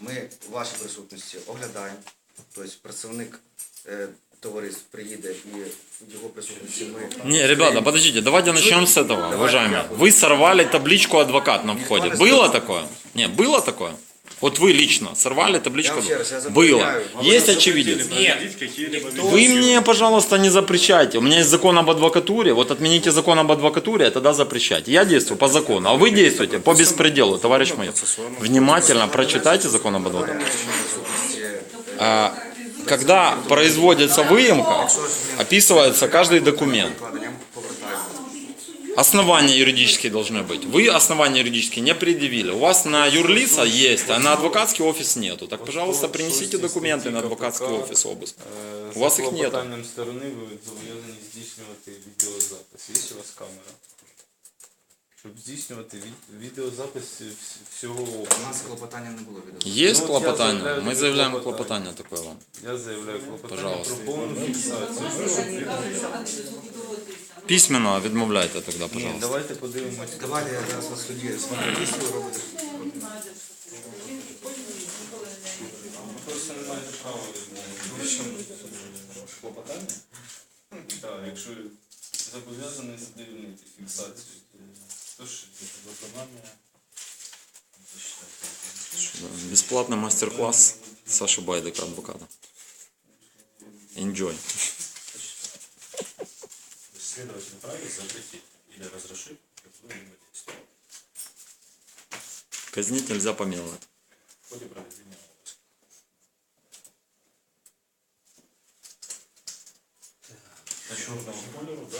Ми в вашій присутності оглядаємо. Тобто представник е, товариств приїде і в його присутності ми. Не, ребята, подождите, давайте начнем с этого, уважаемые. Вы сорвали табличку адвокат на входе. Было такое? Не, было такое? Вот вы лично сорвали табличку? Я вам раз, я Было. вам Есть запретили очевидец. Проводить какие-либо Вы мне, пожалуйста, не запрещайте. У меня есть закон об адвокатуре. Вот отмените закон об адвокатуре, а тогда запрещайте. Я действую по закону, а вы действуете по беспределу, товарищ мой. Внимательно прочитайте закон об адвокатуре. А, Когда производится выемка, описывается каждый документ. Викладенням повертаємо. Основания юридические должны быть. Вы основания юридические не предъявили. У вас на юрлица есть, а на адвокатский офис нету. Так, пожалуйста, принесите документы на адвокатский офис обыск. Е, У вас за їх нету. клопотанням сторони ви зобов'язані здійснювати відеозапис. Є у вас камера? Щоб здійснювати від- відеозапис вс- всього У опису. нас клопотання не було відео. Есть Ну, вот я клопотание? заявляю Мы таке заявляем клопотання. клопотание такое вам. Я заявляю клопотання Пожалуйста. про повну фіксацію. Письменно відмовляйте тогда, Ні, пожалуйста. давайте подивимось. Давайте я зараз на суді смотрю, ви робите. Просто не маєте права відмовити. Клопотання? Так, якщо зобов'язаний задовільнити фіксацію. Тож виконання. Бесплатный мастер-класс Саши Байдека, адвоката. Enjoy. Следователь вправе запретить или разрешить какое-либо действие Казнить нельзя помиловать. в ходе проведения обыска. По черному колеру, да?